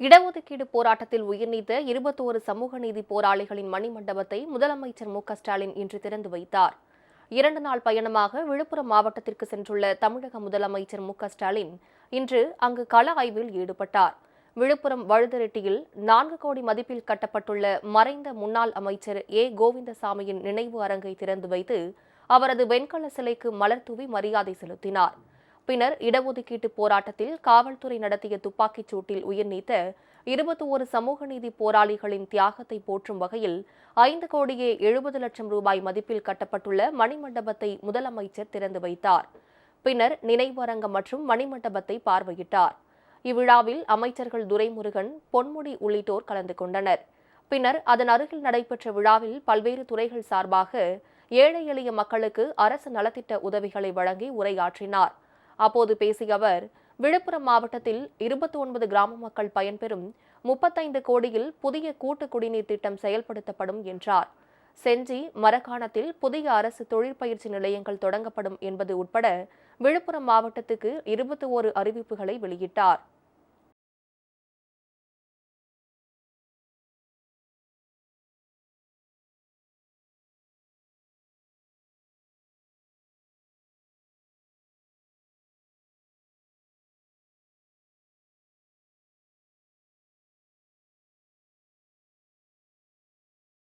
இடஒதுக்கீடு போராட்டத்தில் உயிர்நீத்த இருபத்தோரு சமூக நீதி போராளிகளின் மணிமண்டபத்தை முதலமைச்சர் மு ஸ்டாலின் இன்று திறந்து வைத்தார். இரண்டு நாள் பயணமாக விழுப்புரம் மாவட்டத்திற்கு சென்றுள்ள தமிழக முதலமைச்சர் மு ஸ்டாலின் இன்று அங்கு கள ஆய்வில் ஈடுபட்டார். விழுப்புரம் வழுதரெட்டியில் நான்கு கோடி மதிப்பில் கட்டப்பட்டுள்ள மறைந்த முன்னாள் அமைச்சர் ஏ. கோவிந்தசாமியின் நினைவு அரங்கை திறந்து வைத்து அவரது வெண்கல சிலைக்கு மலர் தூவி மரியாதை செலுத்தினார். பின்னர் இடஒதுக்கீட்டு போராட்டத்தில் காவல்துறை நடத்திய துப்பாக்கிச் சூட்டில் உயிர்நீத்த இருபத்தி ஒரு சமூக நீதி போராளிகளின் தியாகத்தை போற்றும் வகையில் ஐந்து கோடியே எழுபது லட்சம் ரூபாய் மதிப்பில் கட்டப்பட்டுள்ள மணிமண்டபத்தை முதலமைச்சர் திறந்து வைத்தார். பின்னர் நினைவரங்கம் மற்றும் மணிமண்டபத்தை பார்வையிட்டார். இவ்விழாவில் அமைச்சர்கள் துரைமுருகன் பொன்முடி உள்ளிட்டோர் கலந்து கொண்டனர். பின்னர் அதன் அருகில் நடைபெற்ற விழாவில் பல்வேறு துறைகள் சார்பாக ஏழை எளிய மக்களுக்கு அரசு நலத்திட்ட உதவிகளை வழங்கி உரையாற்றினார். அப்போது பேசிய அவர் விழுப்புரம் மாவட்டத்தில் இருபத்தி ஒன்பது கிராம மக்கள் பயன்பெறும் முப்பத்தைந்து கோடியில் புதிய கூட்டு குடிநீர் திட்டம் செயல்படுத்தப்படும் என்றார். செஞ்சி மரக்காணத்தில் புதிய அரசு தொழிற்பயிற்சி நிலையங்கள் தொடங்கப்படும் என்பது உட்பட விழுப்புரம் மாவட்டத்துக்கு இருபத்தி ஓரு அறிவிப்புகளை வெளியிட்டார்.